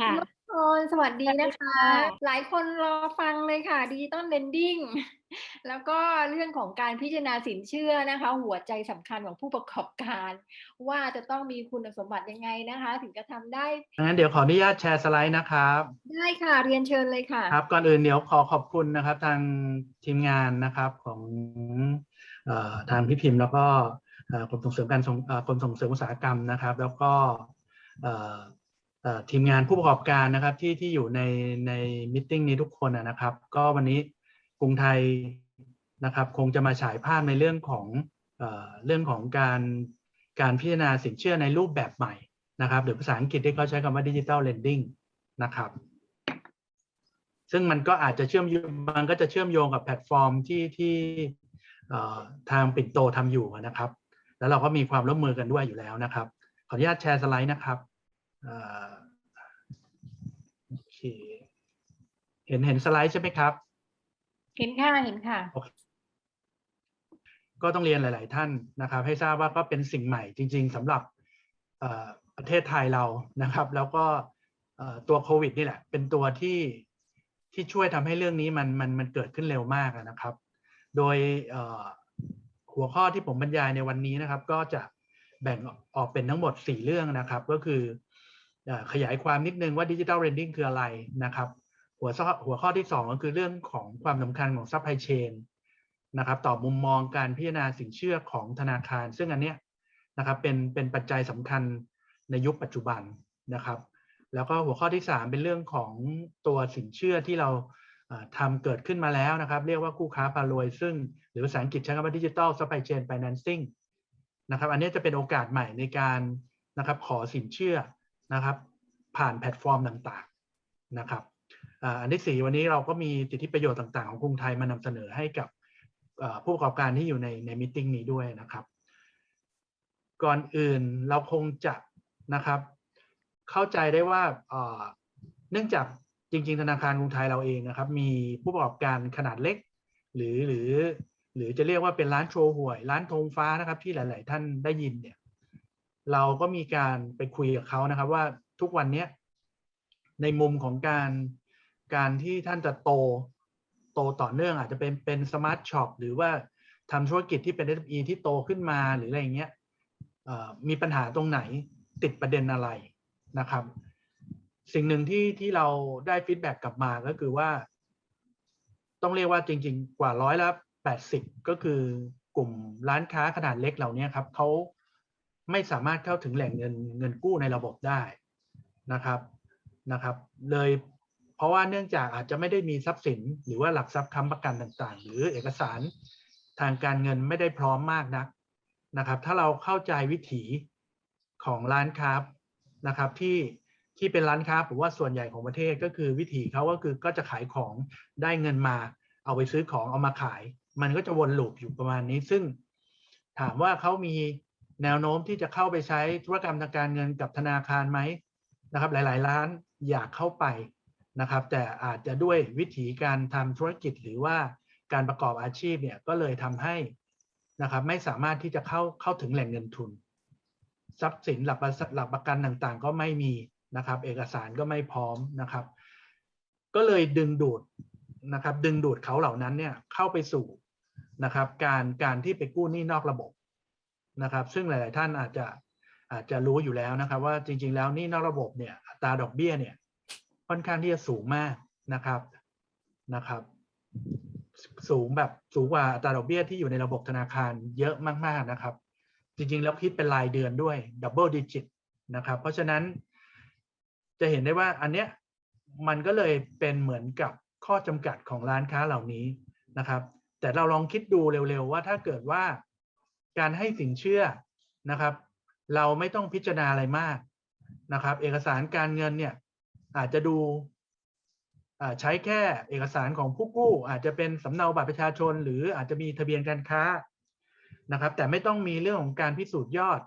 ค่ะทุกคนสวัสดีนะคะสวัสดีค่ะหลายคนรอฟังเลยค่ะดิจิตอลเลนดิ้งแล้วก็เรื่องของการพิจารณาสินเชื่อนะคะ หัวใจสำคัญของผู้ประกอบการ ว่าจะต้องมีคุณสมบัติยังไงนะคะ ถึงจะทำได้งั้นเดี๋ยวขออนุญาตแชร์สไลด์นะครับ ได้ค่ะเรียนเชิญเลยค่ะครับก่อนอื่นเดี๋ยวขอขอบคุณนะครับ ทางทีมงานนะครับของเออทางพี่พิมพ์แล้วก็เอ่อกรมส่งเสริมการส่งเอ่อกรมส่งเสริมอุตสาหกรรมนะครับ แล้วก็เอ่อเอ่อ ทีมงานผู้ประกอบการนะครับที่ที่อยู่ในในมิ팅นี้ทุกคนนะครับ ก็วันนี้กรุงไทยนะครับคงจะมาฉายภาพในเรื่องของเอเรื่องของการการพิจารณาสินเชื่อในรูปแบบใหม่นะครับหรือภาษาอังกฤษที่เขาใช้คำว่าดิจิ t a ลเลนดิ้งนะครับ ซึ่งมันก็อาจจะเชื่อมโยงมันก็จะเชื่อมโยงกับแพลตฟอร์มที่ที่ทางปิ่นโตทำอยู่นะครับ แล้วเราก็มีความร่วมมือกันด้วยอยู่แล้วนะครับ ขออนุญาตแชร์สไลด์นะครับ เค เห็นเห็นสไลด์ใช่ไหมครับ เห็นค่ะเห็นค่ะ ก็ต้องเรียนหลาย ๆ ท่านนะครับ ให้ทราบว่าก็เป็นสิ่งใหม่จริง ๆสำหรับประเทศไทยเรานะครับ แล้วก็ตัวโควิดนี่แหละ เป็นตัวที่ที่ช่วยทำให้เรื่องนี้มันมันมันเกิดขึ้นเร็วมากนะครับ โดยหัวข้อที่ผมบรรยายในวันนี้นะครับ ก็จะแบ่งออกเป็นทั้งหมด 4 เรื่องนะครับ ก็คือ ขยายความนิดนึงว่าดิจิ t a ลเรนดิ้งคืออะไรนะครับ หัวข้อหัวข้อที่ 2 ก็คือเรื่องของความสำคัญของซัพพลายเชนนะครับต่อมุมมองการพิจารณาสินเชื่อของธนาคาร ซึ่งอันเนี้ยนะครับเป็นเป็นปัจจัยสำคัญในยุคปัจจุบันนะครับ แล้วก็หัวข้อที่ 3 เป็นเรื่องของตัวสินเชื่อที่เราเอ่อทำเกิดขึ้นมาแล้วนะครับ เรียกว่าคู่ค้าพารวย ซึ่งหรือภาษาอังกฤษใช้คำว่าดิจิ t a ลซัพพลายเชน i ฟ a น c ซิ่งนะครับ อันนี้จะเป็นโอกาสใหม่ในการนะครับขอสินเชื่อ นะครับ ผ่านแพลตฟอร์มต่างๆนะครับอันที่ 4 วันนี้เราก็มีสิทธิประโยชน์ต่างๆ ของกรุงไทยมานำเสนอให้กับผู้ประกอบการที่อยู่ในในมิ팅นี้ด้วยนะครับ ก่อนอื่นเราคงจะนะครับ เข้าใจได้ว่าเนื่องจากจริง ๆ ธนาคารกรุงไทยเราเองนะครับ มีผู้ประกอบการขนาดเล็ก หรือหรือหรือจะเรียกว่าเป็นร้านโชว์หวย ร้านธงฟ้านะครับที่หลาย ๆ ท่านได้ยินเนี่ย เราก็มีการไปคุยกับเขานะครับว่าทุกวันนี้ในมุมของการการที่ท่านจะโตโตต่อเนื่องอาจจะเป็นเป็นสมาร์ทช็อปหรือว่าทำธุรกิจที่เป็น SME ที่โตขึ้นมาหรืออะไรอย่างเงี้ยมีปัญหาตรงไหนติดประเด็นอะไรนะครับ สิ่งหนึ่งที่ที่เราได้ฟีดแบ็กกลับมาก็คือว่า ต้องเรียกว่าจริง ๆ กว่าร้อยละแปดสิบก็คือกลุ่มร้านค้าขนาดเล็กเหล่านี้ครับเขา ไม่สามารถเข้าถึงแหล่งเงินเงินกู้ในระบบได้นะครับนะครับเลยเพราะว่าเนื่องจากอาจจะไม่ได้มีทรัพย์สิน หรือว่าหลักทรัพย์ค้ำประกันต่างๆ หรือเอกสารทางการเงินไม่ได้พร้อมมากนักนะครับ ถ้าเราเข้าใจวิถีของร้านค้านะครับที่ที่เป็นร้านค้าผมว่าส่วนใหญ่ของประเทศก็คือวิถีเขาก็คือก็จะขายของได้เงินมา เอาไปซื้อของเอามาขาย มันก็จะวนลูปอยู่ประมาณนี้ ซึ่งถามว่าเขามี แนวโน้มที่จะเข้าไปใช้ธุรกรรมทางการเงินกับธนาคารไหมนะครับ หลาย ๆ ร้านอยากเข้าไปนะครับ แต่อาจจะด้วยวิธีการทำธุรกิจหรือว่าการประกอบอาชีพเนี่ยก็เลยทำให้นะครับ ไม่สามารถที่จะเข้าเข้าถึงแหล่งเงินทุน ทรัพย์สินหลักประหลักประกันต่างๆ ก็ไม่มีนะครับ เอกสารก็ไม่พร้อมนะครับ ก็เลยดึงดูดนะครับ ดึงดูดเขาเหล่านั้นเนี่ยเข้าไปสู่นะครับ การการที่ไปกู้หนี้นอกระบบ นะครับ ซึ่งหลาย ๆ ท่านอาจจะอาจจะรู้อยู่แล้วนะครับ ว่าจริง ๆ แล้วนี้นอกระบบเนี่ยอัตราดอกเบี้ยเนี่ยค่อนข้างที่จะสูงมากนะครับนะครับ สูงแบบสูงกว่าอัตราดอกเบี้ยที่อยู่ในระบบธนาคารเยอะมาก ๆ นะครับ จริง ๆ แล้วคิดเป็นรายเดือนด้วยดับเบิลดิจิตนะครับ เพราะฉะนั้นจะเห็นได้ว่าอันเนี้ยมันก็เลยเป็นเหมือนกับข้อจำกัดของร้านค้าเหล่านี้นะครับ แต่เราลองคิดดูเร็ว ๆ ว่าถ้าเกิดว่า การให้สินเชื่อนะครับ เราไม่ต้องพิจารณาอะไรมากนะครับ เอกสารการเงินเนี่ยอาจจะดูใช้แค่เอกสารของผู้กู้ อาจจะเป็นสำเนาบัตรประชาชน หรืออาจจะมีทะเบียนการค้านะครับ แต่ไม่ต้องมีเรื่องของการพิสูจน์ยอด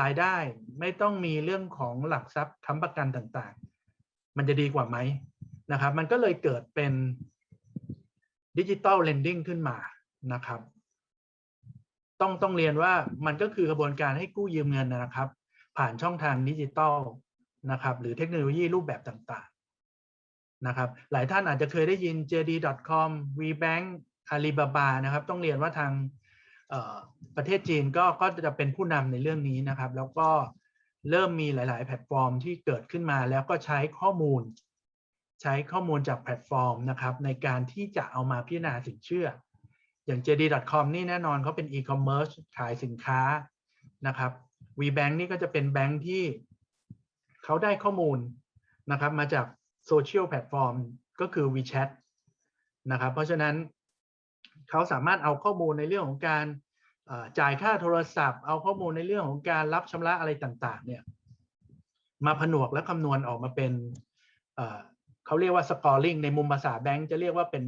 รายได้ ไม่ต้องมีเรื่องของหลักทรัพย์ค้ำประกันต่างๆ มันจะดีกว่าไหมนะครับ มันก็เลยเกิดเป็นดิจิตอลเลนดิ้งขึ้นมานะครับ ต้องต้องเรียนว่ามันก็คือกระบวนการให้กู้ยืมเงินนะครับ ผ่านช่องทางดิจิตอลนะครับ หรือเทคโนโลยีรูปแบบต่างๆนะครับ หลายท่านอาจจะเคยได้ยิน JD.com WeBank Alibaba นะครับ ต้องเรียนว่าทางประเทศจีนก็ก็จะเป็นผู้นำในเรื่องนี้นะครับ แล้วก็เริ่มมีหลาย ๆ แพลตฟอร์มที่เกิดขึ้นมาแล้วก็ใช้ข้อมูล ใช้ข้อมูลจากแพลตฟอร์มนะครับ ในการที่จะเอามาพิจารณาสินเชื่อ อย่าง JD.com นี่แน่นอนเขาเป็น e-commerce ขายสินค้านะครับ WeBank นี่ก็จะเป็นแบงค์ที่เขาได้ข้อมูลนะครับมาจากโซเชียลแพลตฟอร์มก็คือ WeChat นะครับ เพราะฉะนั้นเขาสามารถเอาข้อมูลในเรื่องของการจ่ายค่าโทรศัพท์ เอาข้อมูลในเรื่องของการรับชำระอะไรต่างๆ เนี่ยมาผนวกและคำนวณออกมาเป็นเขาเรียกว่า scoring ในมุมภาษาแบงก์จะเรียกว่าเป็น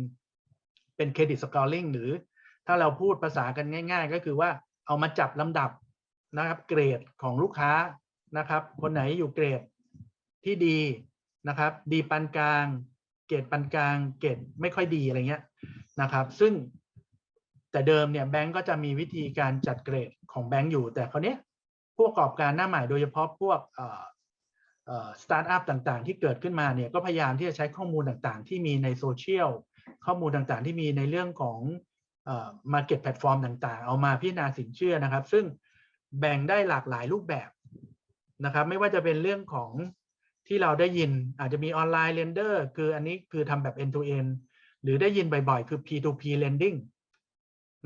เป็นเครดิต scoring หรือถ้าเราพูดภาษากันง่าย ๆ ก็คือว่าเอามาจับลำดับนะครับ เกรดของลูกค้านะครับ คนไหนอยู่เกรดที่ดีนะครับ ดีปานกลาง เกรดปานกลาง เกรดไม่ค่อยดีอะไรเงี้ยนะครับ ซึ่งแต่เดิมเนี่ยแบงก์ก็จะมีวิธีการจัดเกรดของแบงก์อยู่ แต่คราวนี้ผู้ประกอบการหน้าใหม่โดยเฉพาะพวกสตาร์ทอัพต่างๆ ที่เกิดขึ้นมาเนี่ยก็พยายามที่จะใช้ข้อมูลต่างๆ ที่มีในโซเชียล ข้อมูลต่างๆ ที่มีในเรื่องของเอ่อ market platform ต่างๆ เอามาพิจารณาสินเชื่อนะครับ ซึ่งแบ่งได้หลากหลายรูปแบบนะครับ ไม่ว่าจะเป็นเรื่องของที่เราได้ยินอาจจะมีออนไลน์เ e นเดอร์คืออันนี้คือทำแบบ end to end หรือได้ยินบ่อยๆ คือ P2P lending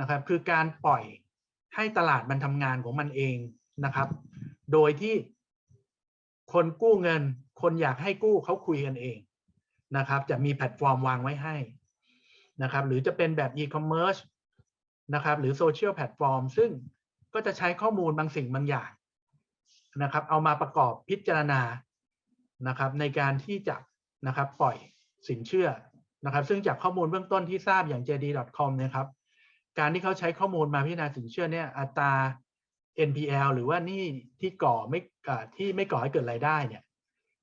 นะครับคือการปล่อยให้ตลาดมันทำงานของมันเองนะครับ โดยที่คนกู้เงิน คนอยากให้กู้เขาคุยกันเองนะครับ จะมีแพลตฟอร์มวางไว้ให้ นะครับหรือจะเป็นแบบ e-commerce นะครับหรือโซเชียลแพลตฟอร์มซึ่งก็จะใช้ข้อมูลบางสิ่งบางอย่างนะครับเอามาประกอบพิจารณานะครับในการที่จะนะครับปล่อยสินเชื่อนะครับ ซึ่งจากข้อมูลเบื้องต้นที่ทราบอย่าง JD.com นะครับการที่เขาใช้ข้อมูลมาพิจารณาสินเชื่อเนี่ยอัตรา NPL หรือว่านี่ที่ก่อไม่ที่ไม่ก่อให้เกิดรายได้เนี่ย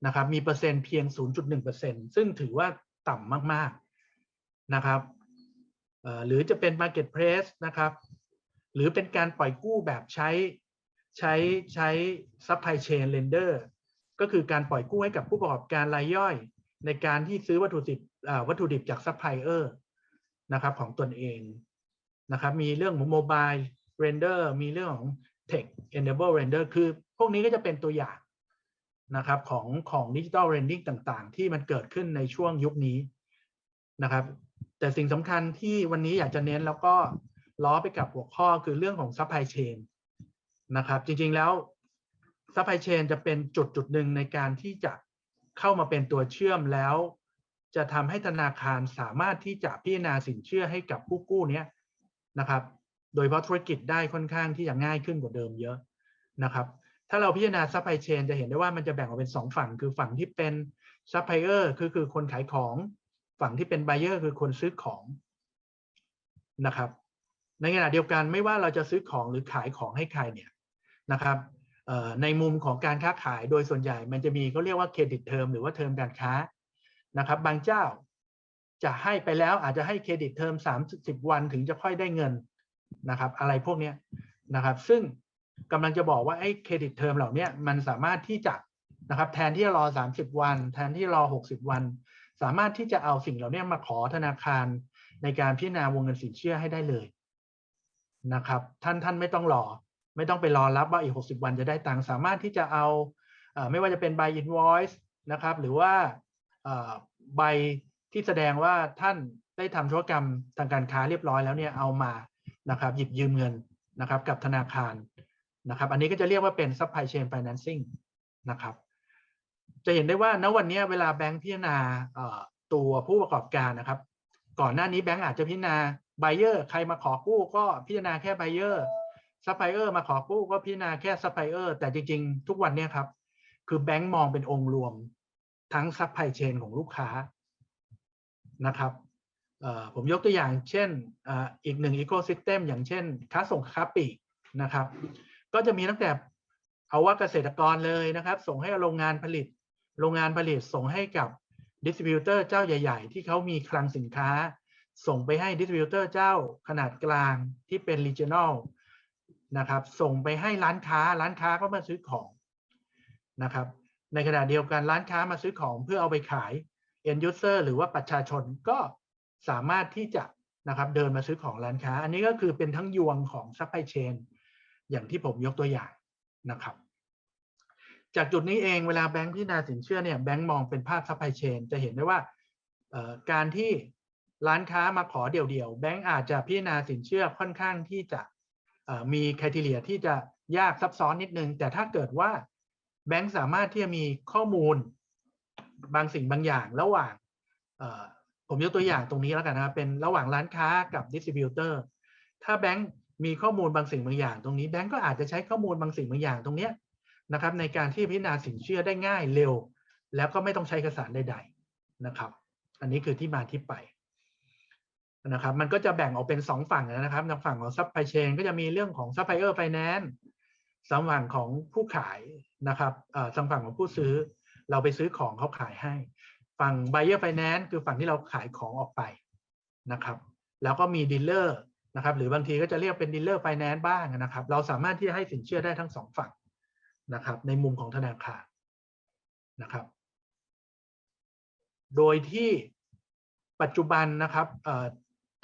นะครับมีเปอร์เซ็นต์เพียง 0.1%ซึ่งถือว่าต่ำมากๆ นะครับหรือจะเป็น Marketplace นะครับ หรือเป็นการปล่อยกู้แบบใช้ใช้ใช้ Supply Chain Lender ก็คือการปล่อยกู้ให้กับผู้ประกอบการรายย่อย ในการที่ซื้อวัตถุดิบวัตถุดิบจากซัพพลายเออร์นะครับของตนเองนะครับ มีเรื่องของโมบายเรนเดอร์มีเรื่องของ Tech Enable Render คือพวกนี้ก็จะเป็นตัวอย่างนะครับของของดิจิ t a ลเรนดิ้งต่างๆ ที่มันเกิดขึ้นในช่วงยุคนี้นะครับ แต่สิ่งสำคัญที่วันนี้อยากจะเน้นแล้วก็ล้อไปกับหัวข้อคือเรื่องของ Supply Chain นะครับ จริงๆแล้ว Supply Chain จะเป็นจุดจุดหนึ่งในการที่จะเข้ามาเป็นตัวเชื่อมแล้ว จะทำให้ธนาคารสามารถที่จะพิจารณาสินเชื่อให้กับผู้กู้เนี้ยนะครับ โดยเฉพาะธุรกิจได้ค่อนข้างที่จะง่ายขึ้นกว่าเดิมเยอะนะครับ ถ้าเราพิจารณาซัพพลายเชนจะเห็นได้ว่ามันจะแบ่งออกเป็นสองฝั่ง คือฝั่งที่เป็นซัพพลายเออร์คือคือคนขายของ ฝั่งที่เป็นไบเออร์คือคนซื้อของนะครับ ในขณะเดียวกันไม่ว่าเราจะซื้อของหรือขายของให้ใครเนี่ยนะครับในมุมของการค้าขายโดยส่วนใหญ่มันจะมีเขาเรียกว่าเครดิตเทอมหรือว่าเทอมการค้านะครับ บางเจ้าจะให้ไปแล้วอาจจะให้เครดิตเทอม30วันถึงจะค่อยได้เงินนะครับ อะไรพวกเนี้ยนะครับซึ่งกำลังจะบอกว่าไอ้เครดิตเทอมเหล่านี้มันสามารถที่จะนะครับ แทนที่จะรอ 30 วัน แทนที่รอ 60 วัน สามารถที่จะเอาสิ่งเหล่าเนี้ยมาขอธนาคารในการพิจารณาวงเงินสินเชื่อให้ได้เลยนะครับ ท่านท่านไม่ต้องรอ ไม่ต้องไปรอรับว่าอีก 60 วันจะได้ตังค์สามารถที่จะเอาไม่ว่าจะเป็นใบ invoice นะครับ หรือว่าใบที่แสดงว่าท่านได้ทำธุรกรรมทางการค้าเรียบร้อยแล้วเนี่ยเอามานะครับ หยิบยืมเงินนะครับกับธนาคารนะครับ อันนี้ก็จะเรียกว่าเป็น supply chain financing นะครับ จะเห็นได้ว่าณวันนี้เวลาแบงค์พิจารณาตัวผู้ประกอบการนะครับ ก่อนหน้านี้แบงค์อาจจะพิจารณา buyer ใครมาขอกู้ก็พิจารณาแค่ buyer supplier มาขอกู้ก็พิจารณาแค่ supplier แต่จริงๆ ทุกวันนี้ครับ คือแบงค์มองเป็นองค์รวม ทั้ง supply chain ของลูกค้านะครับผมยกตัวอย่างเช่นอ,อีกหนึ่งอีโคซิสเต็มอย่างเช่น ค้าส่งค้าปลีกนะครับ ก็จะมีตั้งแต่เอาว่าเกษตรกรเลยนะครับ ส่งให้โรงงานผลิต โรงงานผลิตส่งให้กับดิสติบิวเตอร์เจ้าใหญ่ ๆ ที่เขามีคลังสินค้า ส่งไปให้ดิสติบิวเตอร์เจ้าขนาดกลางที่เป็น regional นะครับ ส่งไปให้ร้านค้า ร้านค้าก็มาซื้อของนะครับ ในขณะเดียวกันร้านค้ามาซื้อของเพื่อเอาไปขาย end user หรือว่าประชาชนก็สามารถที่จะนะครับเดินมาซื้อของร้านค้า อันนี้ก็คือเป็นทั้งยวงของ supply chain อย่างที่ผมยกตัวอย่างนะครับ จากจุดนี้เองเวลาแบงค์พิจารณาสินเชื่อเนี่ยแบงค์มองเป็นภาพ supply chain จะเห็นได้ว่าการที่ร้านค้ามาขอเดี่ยวๆแบงค์อาจจะพิจารณาสินเชื่อค่อนข้างที่จะมีคุณทีเลียที่จะยากซับซ้อนนิดนึง แต่ถ้าเกิดว่าแบงค์สามารถที่จะมีข้อมูลบางสิ่งบางอย่างระหว่างผมยกตัวอย่างตรงนี้แล้วกันนะครับเป็นระหว่างร้านค้ากับดิสติบิวเตอร์ถ้าแบงค์มีข้อมูลบางสิ่งบางอย่าง ตรงนี้แบงค์ก็อาจจะใช้ข้อมูลบางสิ่งบางอย่างตรงเนี้ย นะครับในการที่พิจารณาสินเชื่อได้ง่ายเร็ว แล้วก็ไม่ต้องใช้เอกสารใดๆนะครับ อันนี้คือที่มาที่ไปนะครับ มันก็จะแบ่งออกเป็น 2 ฝั่งนะครับทางฝั่งของซัพพลายเชนก็จะมีเรื่องของซัพพลายเออร์ไฟแนนซ์ทางฝั่งของผู้ขายนะครับเอ่อทางฝั่งของผู้ซื้อ เราไปซื้อของเขาขายให้ ฝั่ง buyer finance คือฝั่งที่เราขายของออกไปนะครับ แล้วก็มีดีลเลอร์นะครับ หรือบางทีก็จะเรียกเป็นดีลเลอร์ไฟแนนซ์บ้างนะครับ เราสามารถที่จะให้สินเชื่อได้ทั้งสองฝั่ง นะครับในมุมของธนาคารนะครับ โดยที่ปัจจุบันนะครับ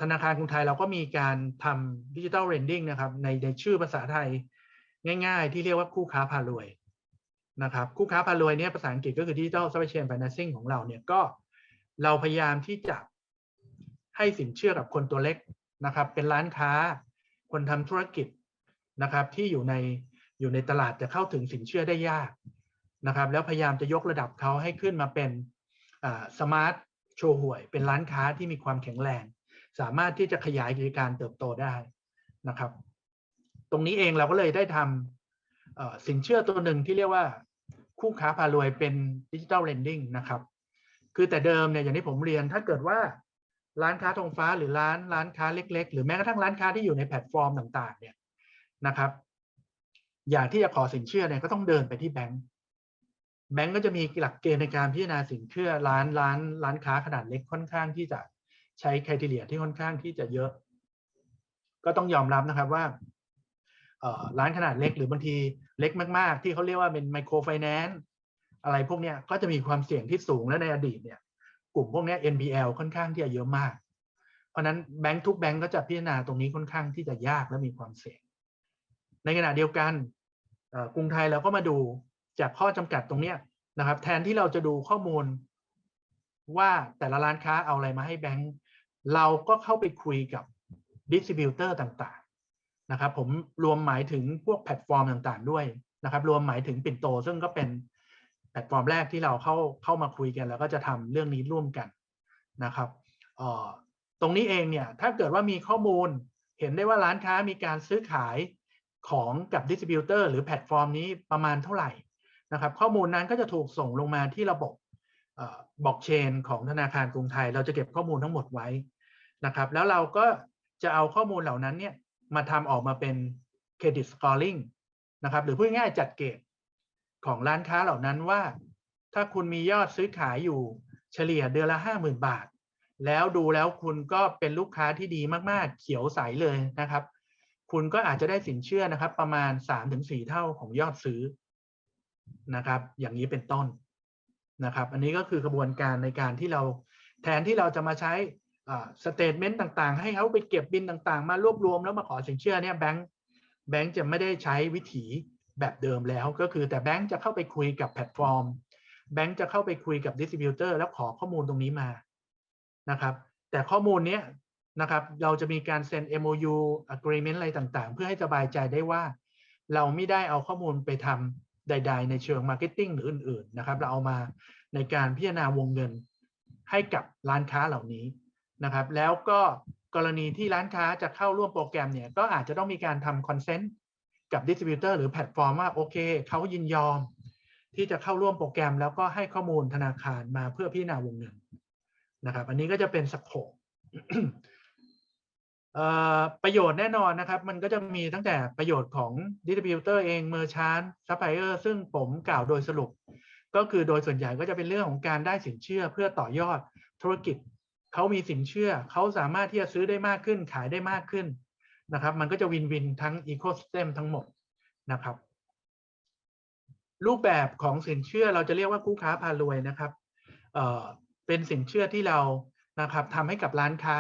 ธนาคารกรุงไทยเราก็มีการทำดิจิ t a ลเรนดิ้งนะครับในในชื่อภาษาไทยง่ายๆ ที่เรียกว่าคู่ค้าพารวยนะครับคู่ค้าพารวยเนี่ยภาษาอังกฤษก็คือดิจิ t a ล Supply Chain Financing ของเราเนี่ยก็เราพยายามที่จะให้สินเชื่อกับคนตัวเล็กนะครับ เป็นร้านค้าคนทำธุรกิจนะครับที่อยู่ใน อยู่ในตลาดจะเข้าถึงสินเชื่อได้ยากนะครับ แล้วพยายามจะยกระดับเขาให้ขึ้นมาเป็นสมาร์ทโชว์หวย เป็นร้านค้าที่มีความแข็งแรง สามารถที่จะขยายกิจการเติบโตได้นะครับ ตรงนี้เองเราก็เลยได้ทำสินเชื่อตัวหนึ่งที่เรียกว่าคู่ค้าพารวยเป็นดิจิ t a ลเ e นดิ้งนะครับ คือแต่เดิมเนี่ยอย่างที่ผมเรียนถ้าเกิดว่าร้านค้าธงฟ้าหรือร้านร้านค้าเล็ก ๆ หรือแม้กระทั่งร้านค้าที่อยู่ในแพลตฟอร์มต่าง ๆ เนี่ยนะครับ อยากที่จะขอสินเชื่อเนี่ยก็ต้องเดินไปที่แบงก์แบงก์ก็จะมีหลักเกณฑ์ในการพิจารณาสินเชื่อร้านร้านร้านค้าขนาดเล็กค่อนข้างที่จะใช้คุณทีเลียที่ค่อนข้างที่จะเยอะ ก็ต้องยอมรับนะครับว่าร้านขนาดเล็กหรือบางทีเล็กมากๆ ที่เขาเรียกว่าเป็นไมโครไฟแนนซ์อะไรพวกนี้ก็จะมีความเสี่ยงที่สูงและในอดีตเนี่ย กลุ่มพวกนี้ NPL ค่อนข้างที่จะเยอะมาก เพราะฉะนั้นแบงก์ทุกแบงก์ก็จะพิจารณาตรงนี้ค่อนข้างที่จะยากและมีความเสี่ยง ในขณะเดียวกันกรุงไทยเราก็มาดูจากข้อจำกัดตรงเนี้ยนะครับ แทนที่เราจะดูข้อมูลว่าแต่ละร้านค้าเอาอะไรมาให้แบงก์เราก็เข้าไปคุยกับดิสติบิวเตอร์ต่างๆนะครับ ผมรวมหมายถึงพวกแพลตฟอร์มต่างๆ ด้วยนะครับ รวมหมายถึงปิ่นโต ซึ่งก็เป็นแพลตฟอร์มแรกที่เราเข้าเข้ามาคุยกัน แล้วก็จะทำเรื่องนี้ร่วมกันนะครับตรงนี้เองเนี่ยถ้าเกิดว่ามีข้อมูลเห็นได้ว่าร้านค้ามีการซื้อขาย ของกับดิสติบิวเตอร์หรือแพลตฟอร์มนี้ประมาณเท่าไหร่นะครับข้อมูลนั้นก็จะถูกส่งลงมาที่ระบบบล็อกเชนของธนาคารกรุงไทย เราจะเก็บข้อมูลทั้งหมดไว้นะครับ แล้วเราก็จะเอาข้อมูลเหล่านั้นเนี่ยมาทำออกมาเป็นเครดิตสกอร์ลิงนะครับหรือพูดง่ายจัดเกรดของร้านค้าเหล่านั้นว่า ถ้าคุณมียอดซื้อขายอยู่เฉลี่ยเดือนละห้าหมื่นบาท แล้วดูแล้วคุณก็เป็นลูกค้าที่ดีมากๆ เขียวใสเลยนะครับ คุณก็อาจจะได้สินเชื่อนะครับ ประมาณ3-4เท่าของยอดซื้อนะครับ อย่างนี้เป็นต้นนะครับ อันนี้ก็คือกระบวนการในการที่เราแทนที่เราจะมาใช้สเตทเมนต์ต่างๆ ให้เขาไปเก็บบินต่างๆ มารวบรวมแล้วมาขอสินเชื่อเนี่ยแบงค์แบงค์จะไม่ได้ใช้วิถีแบบเดิมแล้วก็คือแต่แบงค์จะเข้าไปคุยกับแพลตฟอร์ม แบงค์จะเข้าไปคุยกับดิสติบิวเตอร์แล้วขอข้อมูลตรงนี้มานะครับ แต่ข้อมูลเนี้ย นะครับเราจะมีการเซ็น MOU agreement อะไรต่างๆ เพื่อให้สบายใจได้ว่า เราไม่ได้เอาข้อมูลไปทำใด ๆ ในเชิงมาร์เก็ตติ้งหรืออื่น ๆ นะครับ เราเอามาในการพิจารณาวงเงินให้กับร้านค้าเหล่านี้นะครับ แล้วก็กรณีที่ร้านค้าจะเข้าร่วมโปรแกรมเนี่ย ก็อาจจะต้องมีการทำคอนเซนต์กับดิสติบิวเตอร์หรือแพลตฟอร์มว่าโอเคเขายินยอม ที่จะเข้าร่วมโปรแกรม แล้วก็ให้ข้อมูลธนาคารมาเพื่อพิจารณาวงเงินนะครับ อันนี้ก็จะเป็นสโคป ประโยชน์แน่นอนนะครับ มันก็จะมีตั้งแต่ประโยชน์ของดิสติบิวเตอร์เองเมอร์ชานซัพพลายเออร์ซึ่งผมกล่าวโดยสรุป ก็คือโดยส่วนใหญ่ก็จะเป็นเรื่องของการได้สินเชื่อเพื่อต่อยอดธุรกิจเขามีสินเชื่อเขาสามารถที่จะซื้อได้มากขึ้นขายได้มากขึ้นนะครับ มันก็จะวินวินทั้งอีโคสเต็มทั้งหมดนะครับ รูปแบบของสินเชื่อเราจะเรียกว่าคู่ค้าพารวยนะครับเเป็นสินเชื่อที่เรานะครับทำให้กับร้านค้า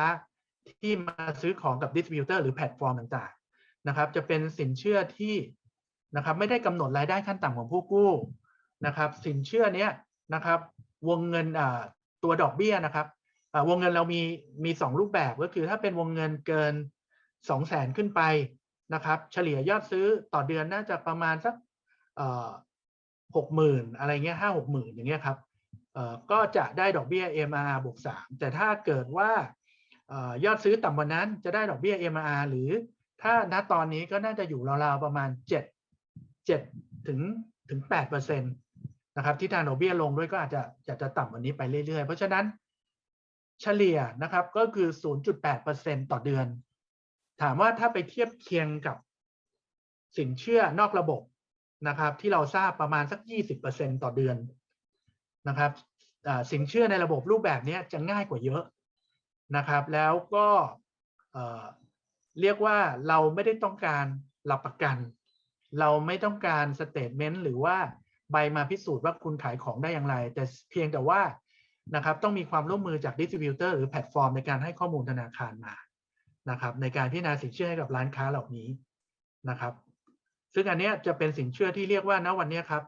ที่มาซื้อของกับดิสติบิวเตอร์หรือแพลตฟอร์มต่างๆนะครับ จะเป็นสินเชื่อที่นะครับไม่ได้กำหนดรายได้ขั้นต่ำของผู้กู้นะครับ สินเชื่อเนี้ยนะครับ วงเงินอ่าตัวดอกเบี้ยนะครับอ่าวงเงินเรามีมีสองรูปแบบก็คือถ้าเป็นวงเงินเกินสองแสนขึ้นไปนะครับ เฉลี่ยยอดซื้อต่อเดือนน่าจะประมาณสักหกหมื่นอะไรเงี้ยห้าหกหมื่นอย่างเงี้ยครับเอ่อก็จะได้ดอกเบี้ย MR บวกสามแต่ถ้าเกิดว่า ยอดซื้อต่ำกว่านั้นจะได้ดอกเบี้ย MR หรือถ้าณตอนนี้ก็น่าจะอยู่ราวๆประมาณเจ็ดเจ็ดถึงถึงแปดเปอร์เซ็นตนะครับที่ทางดอกเบี้ยลงด้วยก็อาจจะจะจะต่ำกว่านี้ไปเรื่อยๆ เพราะฉะนั้นเฉลี่ยนะครับก็คือ 0.8%ต่อเดือน ถามว่าถ้าไปเทียบเคียงกับสินเชื่อนอกระบบนะครับ ที่เราทราบประมาณสัก 20%ต่อเดือนนะครับสินเชื่อในระบบรูปแบบนี้จะง่ายกว่าเยอะ นะครับ แล้วก็เอ่อเรียกว่าเราไม่ได้ต้องการหลับประกัน เราไม่ต้องการสเตทเมนต์หรือว่าใบมาพิสูจน์ว่าคุณขายของได้อย่างไร แต่เพียงแต่ว่านะครับต้องมีความร่วมมือจากดิสติบิวเตอร์หรือแพลตฟอร์มในการให้ข้อมูลธนาคารมานะครับในการพิจารณาสินเชื่อให้กับร้านค้าเหล่านี้นะครับ ซึ่งอันนี้จะเป็นสินเชื่อที่เรียกว่าณวันนี้ครับ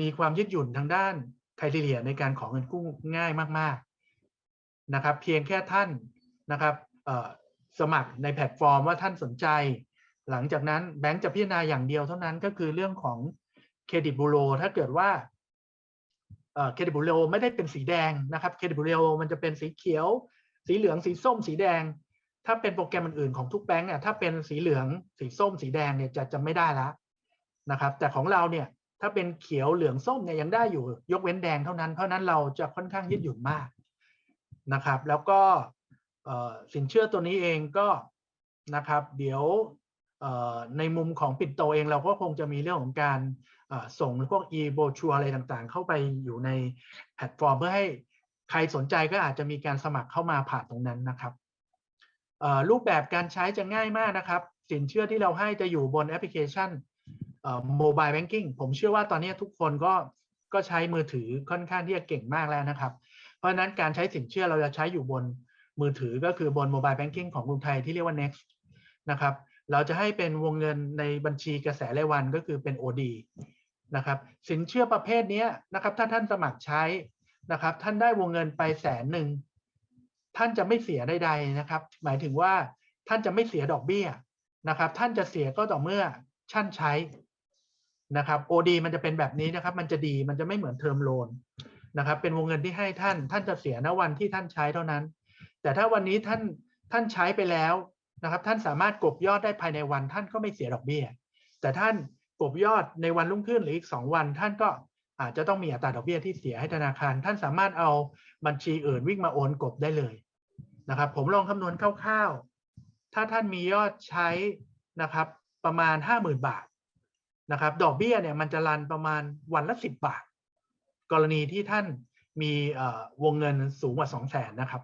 มีความยืดหยุ่นทางด้านไครทีเรียในการของเงินกู้ง่ายมาก นะครับ เพียงแค่ท่านนะครับสมัครในแพลตฟอร์มว่าท่านสนใจ หลังจากนั้นแบงก์จะพิจารณาอย่างเดียวเท่านั้นก็คือเรื่องของเครดิตบูโรถ้าเกิดว่าเครดิตบูโรไม่ได้เป็นสีแดงนะครับเครดิตบูโรมันจะเป็นสีเขียว สีเหลืองสีส้ม สีแดง ถ้าเป็นโปรแกรมอื่นๆของทุกแบงก์เนี่ยถ้าเป็นสีเหลืองสีส้ม สีแดงเนี่ยจะจะไม่ได้ละนะครับ แต่ของเราเนี่ยถ้าเป็นเขียวเหลืองส้มเนี่ยยังได้อยู่ยกเว้นแดงเท่านั้นเพราะนั้นเราจะค่อนข้างยืดหยุ่นมาก นะครับ แล้วก็สินเชื่อตัวนี้เองก็นะครับ เดี๋ยวในมุมของปิดโตเองเราก็คงจะมีเรื่องของการส่งพวก e b o c h u r อะไรต่างๆ เข้าไปอยู่ในแพลตฟอร์มเพื่อให้ใครสนใจก็อาจจะมีการสมัครเข้ามาผ่านตรงนั้นนะครับรูปแบบการใช้จะง่ายมากนะครับ สินเชื่อที่เราให้จะอยู่บนแอปพลิเคชันโมบายแบงกิ้งผมเชื่อว่าตอนนี้ทุกคนก็ก็ใช้มือถือค่อนข้างที่จะเก่งมากแล้วนะครับ เพราะฉะนั้นการใช้สินเชื่อเราจะใช้อยู่บนมือถือก็คือบนโมบายแบงกิ้งของกรุงไทยที่เรียกว่า next นะครับเราจะให้เป็นวงเงินในบัญชีกระแสรายวันก็คือเป็น OD นะครับสินเชื่อประเภทนี้นะครับถ้าท่านสมัครใช้นะครับท่านได้วงเงินไปแสนหนึ่งท่านจะไม่เสียใดๆนะครับ หมายถึงว่าท่านจะไม่เสียดอกเบี้ยนะครับท่านจะเสียก็ต่อเมื่อท่านใช้นะครับ OD มันจะเป็นแบบนี้นะครับ มันจะดีมันจะไม่เหมือนเทอมโลน นะครับ เป็นวงเงินที่ให้ท่าน ท่านจะเสียณวันที่ท่านใช้เท่านั้น แต่ถ้าวันนี้ท่านท่านใช้ไปแล้วนะครับ ท่านสามารถกบยอดได้ภายในวัน ท่านก็ไม่เสียดอกเบี้ย แต่ท่านกบยอดในวันรุ่งขึ้นหรืออีก 2 วัน ท่านก็อาจจะต้องมีอัตราดอกเบี้ยที่เสียให้ธนาคาร ท่านสามารถเอาบัญชีอื่นวิ่งมาโอนกบได้เลยนะครับ ผมลองคำนวณคร่าวๆ ถ้าท่านมียอดใช้นะครับประมาณ 50,000 บาทนะครับ ดอกเบี้ยเนี่ยมันจะรันประมาณวันละ 10 บาท กรณีที่ท่านมีวงเงินสูงกว่า2 0 0 0 0 0นะครับ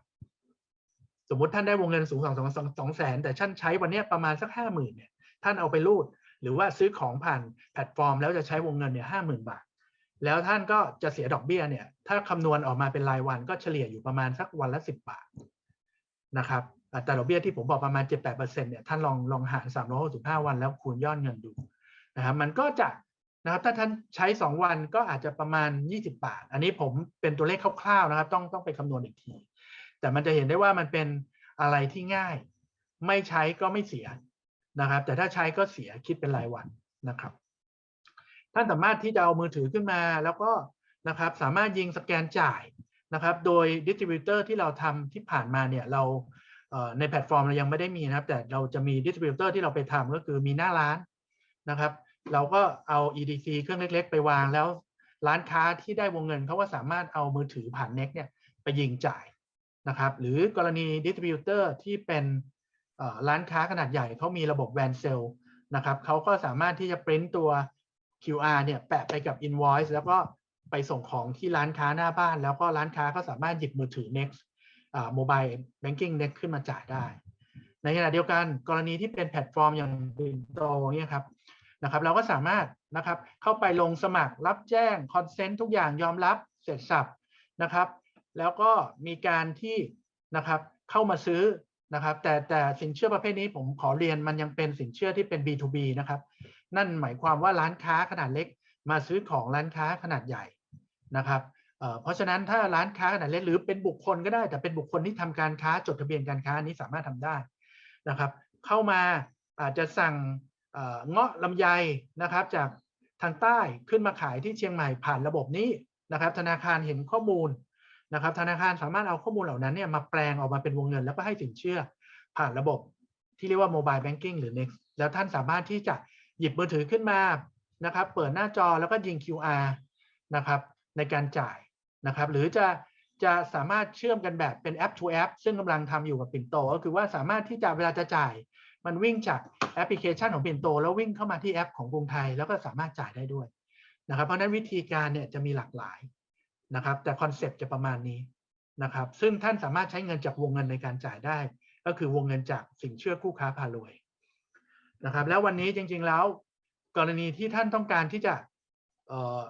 สมมติท่านได้วงเงินสูงสองสองสองสองแสนแต่ท่านใช้วันนี้ประมาณสักห้าหมื่นเนี่ยท่านเอาไปรูด หรือว่าซื้อของผ่านแพลตฟอร์ม แล้วจะใช้วงเงินเนี่ยห้าหมื่นบาท แล้วท่านก็จะเสียดอกเบี้ยเนี่ย ถ้าคำนวณออกมาเป็นรายวันก็เฉลี่ยอยู่ประมาณสักวันละสิบบาทนะครับอัตราดอกเบี้ยที่ผมบอกประมาณเจ็ดแปดเปอร์เซ็นเนี่ยท่านลองลองหารสามร้อยหกสิบห้าวันแล้วคูณยอดเงินดูนะครับมันก็จะ นะครับถ้าท่านใช้สองวันก็อาจจะประมาณยี่สิบาท อันนี้ผมเป็นตัวเลขคร่าวๆนะครับ ต้องต้องไปคำนวณอีกที แต่มันจะเห็นได้ว่ามันเป็นอะไรที่ง่าย ไม่ใช้ก็ไม่เสียนะครับ แต่ถ้าใช้ก็เสียคิดเป็นรายวันนะครับ ท่านสามารถที่จะเอามือถือขึ้นมาแล้วก็นะครับสามารถยิงสแกนจ่ายนะครับ โดยดิสติบิวเตอร์ที่เราทำที่ผ่านมาเนี่ยเราในแพลตฟอร์มเรายังไม่ได้มีนะครับ แต่เราจะมีดิสติบิวเตอร์ที่เราไปทำก็คือมีหน้าร้านนะครับ เราก็เอา EDC เครื่องเล็ก ๆ ไปวางแล้วร้านค้าที่ได้วงเงินเขาก็สามารถเอามือถือผ่าน Next เนี่ยไปยิงจ่ายนะครับ หรือกรณีดิสติบิวเตอร์ที่เป็นร้านค้าขนาดใหญ่เขามีระบบแวนเซลนะครับเขาก็สามารถที่จะปริ้นตัว QR เนี่ยแปะไปกับ Invoice แล้วก็ไปส่งของที่ร้านค้าหน้าบ้าน แล้วก็ร้านค้าก็สามารถหยิบมือถือ Next โมบายแบงกิ้ง Next ขึ้นมาจ่ายได้ ในขณะเดียวกันกรณีที่เป็นแพลตฟอร์มอย่างบินโตเนี่ยครับ นะครับเราก็สามารถนะครับเข้าไปลงสมัครรับแจ้งคอนเซนต์ทุกอย่างยอมรับเสร็จสับนะครับ แล้วก็มีการที่นะครับเข้ามาซื้อนะครับแต่แต่สินเชื่อประเภทนี้ผมขอเรียนมันยังเป็นสินเชื่อที่เป็น B2B นะครับ นั่นหมายความว่าร้านค้าขนาดเล็ก มาซื้อของร้านค้าขนาดใหญ่นะครับเเพราะฉะนั้นถ้าร้านค้าขนาดเล็กหรือเป็นบุคคลก็ได้ แต่เป็นบุคคลที่ทำการค้าจดทะเบียนการค้านนี้สามารถทำได้นะครับ เข้ามาอาจจะสั่ง เงาะลำไยนะครับจากทางใต้ขึ้นมาขายที่เชียงใหม่ผ่านระบบนี้นะครับ ธนาคารเห็นข้อมูลนะครับ ธนาคารสามารถเอาข้อมูลเหล่านั้นเนี่ยมาแปลงออกมาเป็นวงเงิน แล้วก็ให้สินเชื่อผ่านระบบที่เรียกว่า mobile banking หรือ next แล้วท่านสามารถที่จะหยิบมือถือขึ้นมานะครับ เปิดหน้าจอแล้วก็ยิง QR นะครับในการจ่ายนะครับ หรือจะจะสามารถเชื่อมกันแบบเป็นแอป to app ซึ่งกำลังทำอยู่กับปิ่นโต ก็คือว่าสามารถที่จะเวลาจะจ่าย มันวิ่งจากแอปพลิเคชันของปิ่นโต แล้ววิ่งเข้ามาที่แอปของกรุงไทยแล้วก็สามารถจ่ายได้ด้วยนะครับเพราะฉะนั้นวิธีการเนี่ยจะมีหลากหลายนะครับแต่คอนเซปต์จะประมาณนี้นะครับซึ่งท่านสามารถใช้เงินจากวงเงินในการจ่ายได้ ก็คือวงเงินจากสินเชื่อคู่ค้าพารวยนะครับแล้ววันนี้จริงๆแล้ว กรณีที่ท่านต้องการที่จะเออ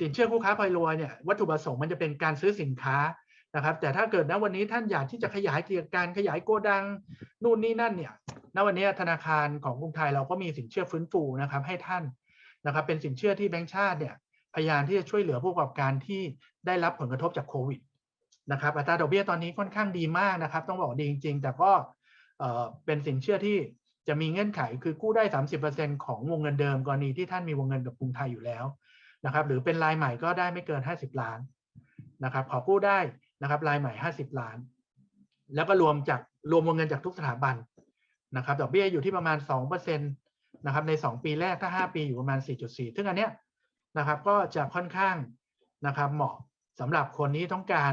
สินเชื่อคู่ค้าพารวยเนี่ยวัตถุประสงค์มันจะเป็นการซื้อสินค้า นะครับแต่ถ้าเกิดณวันนี้ท่านอยากที่จะขยายกิจการขยายโกดังนู่นนี่นั่นเนี่ยณวันนี้ธนาคารของกรุงไทยเราก็มีสินเชื่อฟื้นฟูนะครับให้ท่านนะครับเป็นสินเชื่อที่แบงก์ชาติเนี่ยพยายามที่จะช่วยเหลือผู้ประกอบการที่ได้รับผลกระทบจากโควิดนะครับอัตราดอกเบี้ยตอนนี้ค่อนข้างดีมากนะครับ ต้องบอกดีจริง ๆ แต่ก็เอ่อเป็นสินเชื่อที่จะมีเงื่อนไขคือกู้ได้ 30%ของวงเงินเดิมกรณีที่ท่านมีวงเงินกับกรุงไทยอยู่แล้วนะครับหรือเป็นรายใหม่ก็ได้ไม่เกิน 50 ล้านนะครับขอกู้ได้ นะครับรายใหม่ 50 ล้าน แล้วก็รวมจากรวมวงเงินจากทุกสถาบันนะครับดอกเบี้ยอยู่ที่ประมาณ2%นะครับใน 2 ปีแรกถ้า 5 ปีอยู่ประมาณ 4.4 ซึ่งอันเนี้ยนะครับก็จะค่อนข้างนะครับเหมาะสำหรับคนที่ต้องการ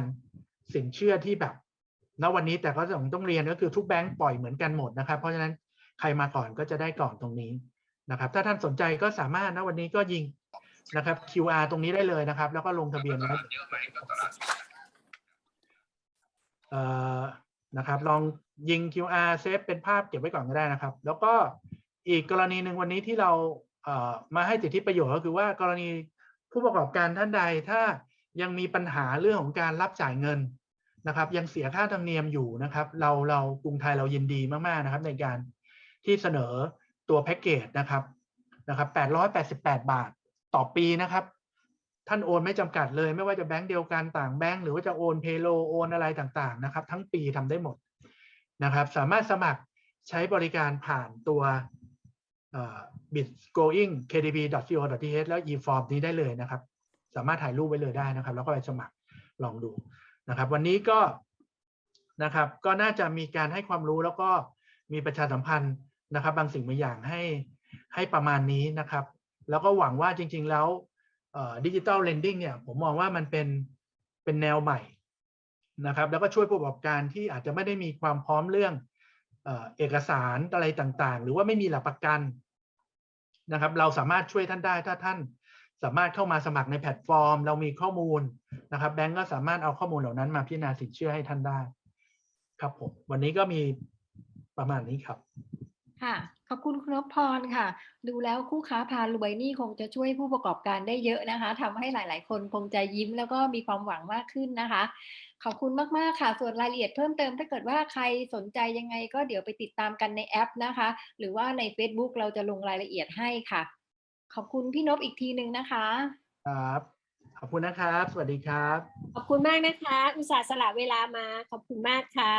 สินเชื่อที่แบบณวันนี้แต่ก็ต้องต้องเรียนก็คือทุกแบงก์ปล่อยเหมือนกันหมดนะครับ เพราะฉะนั้นใครมาก่อนก็จะได้ก่อนตรงนี้นะครับ ถ้าท่านสนใจก็สามารถนะวันนี้ก็ยิงนะครับ QR ตรงนี้ได้เลยนะครับ แล้วก็ลงทะเบียนไว้เอ่อ นะครับ ลองยิง QR เซฟเป็นภาพเก็บไว้ก่อนก็ได้นะครับ แล้วก็อีกกรณีหนึ่งวันนี้ที่เรามาให้สิทธิประโยชน์ก็คือว่ากรณีผู้ประกอบการท่านใดถ้ายังมีปัญหาเรื่องของการรับจ่ายเงินนะครับ ยังเสียค่าธรรมเนียมอยู่นะครับ เราเรากรุงไทยเรายินดีมากๆนะครับ ในการที่เสนอตัวแพ็กเกจนะครับนะครับ888 บาทต่อปีนะครับ ท่านโอนไม่จำกัดเลย ไม่ว่าจะแบงก์เดียวกันต่างแบงก์หรือว่าจะโอนเพโลโอนอะไรต่างๆนะครับ ทั้งปีทำได้หมดนะครับ สามารถสมัครใช้บริการผ่านตัว bitgoing kdb.co.th แล้ว e-form นี้ได้เลยนะครับ สามารถถ่ายรูปไว้เลยได้นะครับ แล้วก็ไปสมัครลองดูนะครับ วันนี้ก็นะครับ ก็น่าจะมีการให้ความรู้แล้วก็มีประชาสัมพันธ์นะครับ บางสิ่งบางอย่างให้ให้ประมาณนี้นะครับ แล้วก็หวังว่าจริง ๆ แล้ว ดิจิตอลเลนดิ้งเนี่ยผมมองว่ามันเป็นเป็นแนวใหม่นะครับ แล้วก็ช่วยผู้ประกอบการที่อาจจะไม่ได้มีความพร้อมเรื่องเอ่อเอกสารอะไรต่างๆ หรือว่าไม่มีหลักประกันนะครับ เราสามารถช่วยท่านได้ถ้าท่านสามารถเข้ามาสมัครในแพลตฟอร์ม เรามีข้อมูลนะครับแบงก์ก็สามารถเอาข้อมูลเหล่านั้นมาพิจารณาสินเชื่อให้ท่านได้ ครับผมวันนี้ก็มีประมาณนี้ครับ ค่ะ ขอบคุณคุณนพพรค่ะ ดูแล้วคู่ค้าพารวยนี่คงจะช่วยผู้ประกอบการได้เยอะนะคะทำให้หลาย ๆ คนคงจะยิ้มแล้วก็มีความหวังมากขึ้นนะคะ ขอบคุณมาก ๆ ค่ะ ส่วนรายละเอียดเพิ่มเติมถ้าเกิดว่าใครสนใจยังไงก็เดี๋ยวไปติดตามกันในแอปนะคะ หรือว่าใน Facebook เราจะลงรายละเอียดให้ค่ะ ขอบคุณพี่นพอีกทีหนึ่งนะคะ ครับ ขอบคุณนะครับ สวัสดีครับ ขอบคุณมากนะคะ อุตส่าห์สละเวลามา ขอบคุณมากค่ะ